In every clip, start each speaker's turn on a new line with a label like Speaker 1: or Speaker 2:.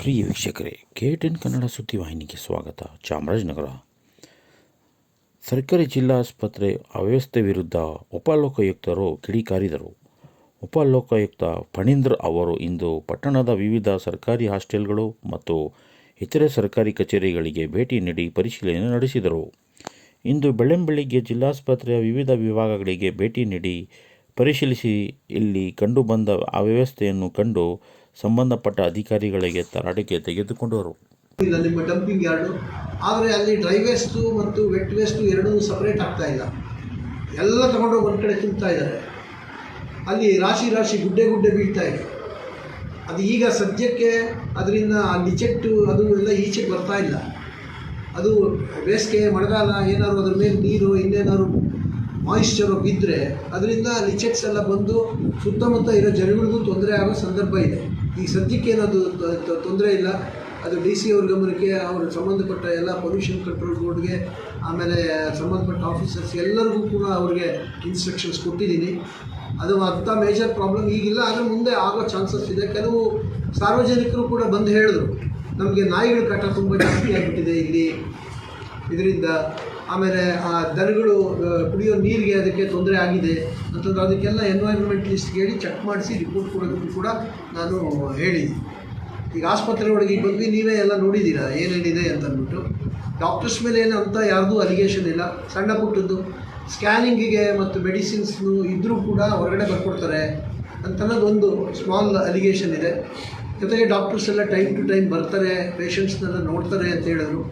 Speaker 1: ಪ್ರಿಯ ವೀಕ್ಷಕರೇ K ten Kannada ಸುದ್ದಿವಾಹಿನಿಗೆ ಸ್ವಾಗತ. ಚಾಮರಾಜನಗರ. ಸರ್ಕಾರಿ ಜಿಲ್ಲಾ ಆಸ್ಪತ್ರೆ ಅವ್ಯವಸ್ಥೆ ವಿರುದ್ಧ ಉಪಲೋಕಾಯುಕ್ತರು ಕಿಡಿಕಾರಿದರು. ಉಪಲೋಕಾಯುಕ್ತ ಫಣೀಂದ್ರ ಅವರು ಇಂದು ಪಟ್ಟಣದ ವಿವಿಧ ಸರ್ಕಾರಿ ಹಾಸ್ಟೆಲ್ಗಳು ಮತ್ತು ಇತರೆ ಸರ್ಕಾರಿ ಕಚೇರಿಗಳಿಗೆ ಭೇಟಿ ನೀಡಿ ಪರಿಶೀಲನೆ ನಡೆಸಿದರು. ಇಂದು ಬೆಳ್ಳಂಬೆಳಿಗ್ಗೆ ಜಿಲ್ಲಾಸ್ಪತ್ರೆಯ ವಿವಿಧ ವಿಭಾಗಗಳಿಗೆ ಭೇಟಿ ನೀಡಿ ಪರಿಶೀಲಿಸಿ ಇಲ್ಲಿ ಕಂಡುಬಂದ ಅವ್ಯವಸ್ಥೆಯನ್ನು ಕಂಡು ಸಂಬಂಧಪಟ್ಟ ಅಧಿಕಾರಿಗಳಿಗೆ ತರಾಟೆಗೆ
Speaker 2: ತೆಗೆದುಕೊಂಡವರು. Dumping yard? ಆದರೆ ಅಲ್ಲಿ ಡ್ರೈ ವೇಸ್ಟು ಮತ್ತು ವೆಟ್ ವೇಸ್ಟು ಎರಡೂ ಸಪ್ರೇಟ್ ಆಗ್ತಾ ಇಲ್ಲ. ಎಲ್ಲ ತಗೊಂಡೋಗಿ ಒಂದು ಕಡೆ ತುಂಬ್ತಾ ಇದ್ದಾರೆ. ಅಲ್ಲಿ ರಾಶಿ ರಾಶಿ ಗುಡ್ಡೆ ಗುಡ್ಡೆ ಬೀಳ್ತಾ ಇದೆ. ಅದು ಈಗ ಸದ್ಯಕ್ಕೆ ಅದರಿಂದ ಆ ನಿಚೆಟ್ಟು ಅದು ಎಲ್ಲ ಈಚೆಗೆ ಬರ್ತಾ ಇಲ್ಲ. ಅದು ಬೇಸಿಗೆ ಮಳೆಗಾಲ ಏನಾದ್ರು ಅದ್ರ ಮೇಲೆ ನೀರು ಇನ್ನೇನಾದ್ರು ಮಾಯಿಶ್ಚರು ಬಿದ್ದರೆ ಅದರಿಂದ ಲಿಚೆಕ್ಸ್ ಎಲ್ಲ ಬಂದು ಸುತ್ತಮುತ್ತ ಇರೋ ಜನಗಳಿಗೂ ತೊಂದರೆ ಆಗೋ ಸಂದರ್ಭ ಇದೆ. ಈಗ ಸದ್ಯಕ್ಕೆ ಏನದು ತೊಂದರೆ ಇಲ್ಲ. ಅದು ಡಿ ಸಿ ಅವ್ರ ಗಮನಕ್ಕೆ ಅವ್ರಿಗೆ ಸಂಬಂಧಪಟ್ಟ ಎಲ್ಲ ಪೊಲ್ಯೂಷನ್ ಕಂಟ್ರೋಲ್ ಬೋರ್ಡ್ಗೆ ಆಮೇಲೆ ಸಂಬಂಧಪಟ್ಟ ಆಫೀಸರ್ಸ್ ಎಲ್ಲರಿಗೂ ಕೂಡ ಅವ್ರಿಗೆ ಇನ್ಸ್ಟ್ರಕ್ಷನ್ಸ್ ಕೊಟ್ಟಿದ್ದೀನಿ. ಅದು ಅಂಥ ಮೇಜರ್ ಪ್ರಾಬ್ಲಮ್ ಈಗಿಲ್ಲ. ಆದರೆ ಮುಂದೆ ಆಗೋ ಚಾನ್ಸಸ್ ಇದೆ. ಕೆಲವು ಸಾರ್ವಜನಿಕರು ಕೂಡ ಬಂದು ಹೇಳಿದ್ರು, ನಮಗೆ ನಾಯಿಗಳ ಕಾಟ ತುಂಬ ಜಾಸ್ತಿ ಆಗಿಬಿಟ್ಟಿದೆ ಇಲ್ಲಿ. ಇದರಿಂದ ಆಮೇಲೆ ಆ ದನಗಳು ಕುಡಿಯೋ ನೀರಿಗೆ ಅದಕ್ಕೆ ತೊಂದರೆ ಆಗಿದೆ ಅಂತಂದ್ರೆ ಅದಕ್ಕೆಲ್ಲ ಎನ್ವೈರ್ಮೆಂಟಲಿಸ್ಟ್ ಹೇಳಿ ಚೆಕ್ ಮಾಡಿಸಿ ರಿಪೋರ್ಟ್ ಕೊಡೋದಕ್ಕೂ ಕೂಡ ನಾನು ಹೇಳಿದ್ದೀನಿ. ಈಗ ಆಸ್ಪತ್ರೆ ಒಳಗೆ ಈಗ ಬಂದ್ವಿ, ನೀವೇ ಎಲ್ಲ ನೋಡಿದ್ದೀರಾ ಏನೇನಿದೆ ಅಂತ ಅಂದ್ಬಿಟ್ಟು ಡಾಕ್ಟರ್ಸ್ ಮೇಲೆ ಏನು ಅಂತ ಯಾರ್ದೂ ಅಲಿಗೇಷನ್ ಇಲ್ಲ. ಸಣ್ಣ ಪುಟ್ಟದ್ದು. ಸ್ಕ್ಯಾನಿಂಗಿಗೆ ಮತ್ತು ಮೆಡಿಸಿನ್ಸ್ನು ಇದ್ದರೂ ಕೂಡ ಹೊರಗಡೆ ಬರ್ಕೊಡ್ತಾರೆ ಅಂತನ್ನೋದು ಒಂದು ಸ್ಮಾಲ್ ಅಲಿಗೇಷನ್ ಇದೆ. ಜೊತೆಗೆ ಡಾಕ್ಟರ್ಸ್ ಎಲ್ಲ ಟೈಮ್ ಟು ಟೈಮ್ ಬರ್ತಾರೆ ಪೇಷಂಟ್ಸ್ನೆಲ್ಲ ನೋಡ್ತಾರೆ ಅಂತ ಹೇಳಿದ್ರು.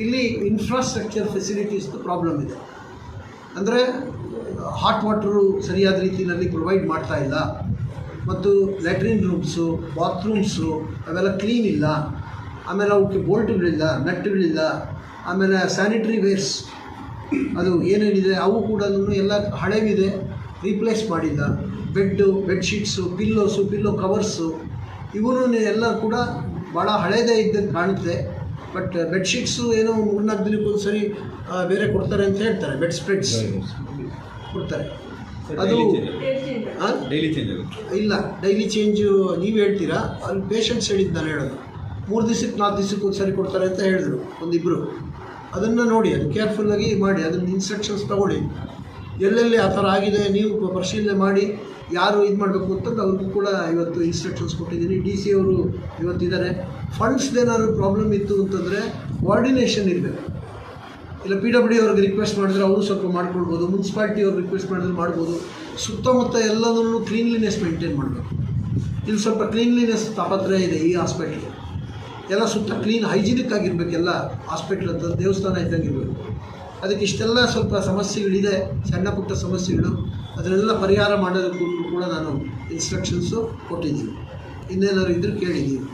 Speaker 2: ಇಲ್ಲಿ ಇನ್ಫ್ರಾಸ್ಟ್ರಕ್ಚರ್ ಫೆಸಿಲಿಟೀಸ್ದು ಪ್ರಾಬ್ಲಮ್ ಇದೆ. ಅಂದರೆ ಹಾಟ್ ವಾಟ್ರು ಸರಿಯಾದ ರೀತಿಯಲ್ಲಿ ಪ್ರೊವೈಡ್ ಮಾಡ್ತಾ ಇಲ್ಲ. ಮತ್ತು ಲ್ಯಾಟ್ರಿನ್ ರೂಮ್ಸು ಬಾತ್ರೂಮ್ಸು ಅವೆಲ್ಲ ಕ್ಲೀನ್ ಇಲ್ಲ. ಆಮೇಲೆ ಅವಕ್ಕೆ ಬೋಲ್ಟ್ಗಳಿಲ್ಲ, ನಟ್ಗಳಿಲ್ಲ. ಆಮೇಲೆ ಸ್ಯಾನಿಟ್ರಿ ವೇರ್ಸ್ ಅದು ಏನೇನಿದೆ, ಅವು ಕೂಡ ಎಲ್ಲ ಹಳೆವಿದೆ ರೀಪ್ಲೇಸ್ ಮಾಡಿಲ್ಲ. Bed bedsheets pillows pillow covers ಇವನು ಎಲ್ಲ ಕೂಡ ಭಾಳ ಹಳೇದೇ ಇದ್ದಂಗೆ ಕಾಣುತ್ತೆ. ಬಟ್ ಬೆಡ್ಶೀಟ್ಸು ಏನೋ ಮೂರ್ನಾಲ್ಕು ದಿನಕ್ಕೊಂದು ಸರಿ ಆ, ಬೇರೆ ಕೊಡ್ತಾರೆ ಅಂತ ಹೇಳ್ತಾರೆ ಬೆಡ್ ಸ್ಪ್ರೆಡ್ಸ್ ಕೊಡ್ತಾರೆ. ಅದು ಆ?
Speaker 3: ಡೈಲಿ ಚೇಂಜ್
Speaker 2: ಇಲ್ಲ ಡೈಲಿ ಚೇಂಜು ನೀವು ಹೇಳ್ತೀರಾ? ಅಲ್ಲಿ ಪೇಷಂಟ್ಸ್ ಹೇಳಿದ್ದು ನಾನು ಹೇಳೋದು. ಮೂರು ದಿವ್ಸಕ್ಕೆ ನಾಲ್ಕು ದಿವ್ಸಕ್ಕೆ ಒಂದು ಸರಿ ಕೊಡ್ತಾರೆ ಅಂತ ಹೇಳಿದ್ರು ಒಂದಿಬ್ಬರು ಅದನ್ನು ನೋಡಿ ಅದು ಕೇರ್ಫುಲ್ಲಾಗಿ ಮಾಡಿ ಅದನ್ನು ಇನ್ಸ್ಟ್ರಕ್ಷನ್ಸ್ ತಗೊಳ್ಳಿ. ಎಲ್ಲೆಲ್ಲಿ ಆ ಥರ ಆಗಿದೆ, ನೀವು ಪರಿಶೀಲನೆ ಮಾಡಿ ಯಾರು ಇದು ಮಾಡಬೇಕು ಅಂತಂದು ಅವ್ರಿಗೂ ಕೂಡ ಇವತ್ತು ಇನ್ಸ್ಟ್ರಕ್ಷನ್ಸ್ ಕೊಟ್ಟಿದ್ದೀನಿ. ಡಿ ಸಿ ಅವರು ಇವತ್ತಿದ್ದಾರೆ ಫಂಡ್ಸ್ದೇನಾದ್ರು ಪ್ರಾಬ್ಲಮ್ ಇತ್ತು ಅಂತಂದರೆ ಕೋಆರ್ಡಿನೇಷನ್ ಇರಬೇಕು. ಇಲ್ಲ ಪಿ ಡಬ್ಲ್ಯೂ ಅವ್ರಿಗೆ ರಿಕ್ವೆಸ್ಟ್ ಮಾಡಿದ್ರೆ ಅವರು ಸ್ವಲ್ಪ ಮಾಡ್ಕೊಳ್ಬೋದು ಮುನ್ಸಿಪಾಲ್ಟಿ ಅವ್ರಿಗೆ ರಿಕ್ವೆಸ್ಟ್ ಮಾಡಿದ್ರೆ ಮಾಡ್ಬೋದು. ಸುತ್ತಮುತ್ತ ಎಲ್ಲದನ್ನು ಕ್ಲೀನ್ಲಿನೆಸ್ ಮೇಂಟೈನ್ ಮಾಡಬೇಕು. ಇಲ್ಲಿ ಸ್ವಲ್ಪ ಕ್ಲೀನ್ಲಿನೆಸ್ ತಾಪತ್ರೆ ಇದೆ ಈ ಹಾಸ್ಪಿಟ್ಲು ಎಲ್ಲ ಸುತ್ತ ಕ್ಲೀನ್ ಹೈಜಿನಿಕ್ ಆಗಿರ್ಬೇಕು ಎಲ್ಲ ಹಾಸ್ಪಿಟ್ಲ್ ಅಂತ, ದೇವಸ್ಥಾನ ಇದ್ದಂಗೆ ಇರಬೇಕು. ಅದಕ್ಕೆ ಇಷ್ಟೆಲ್ಲ ಸ್ವಲ್ಪ ಸಮಸ್ಯೆಗಳಿದೆ, ಸಣ್ಣ ಪುಟ್ಟ ಸಮಸ್ಯೆಗಳು, ಅದನ್ನೆಲ್ಲ ಪರಿಹಾರ ಮಾಡೋದಕ್ಕೂ ಕೂಡ ನಾನು ಇನ್ಸ್ಟ್ರಕ್ಷನ್ಸು ಕೊಟ್ಟಿದ್ದೀನಿ. ಇನ್ನೇನಾದ್ರು ಇದ್ರು ಕೇಳಿದ್ದೀನಿ.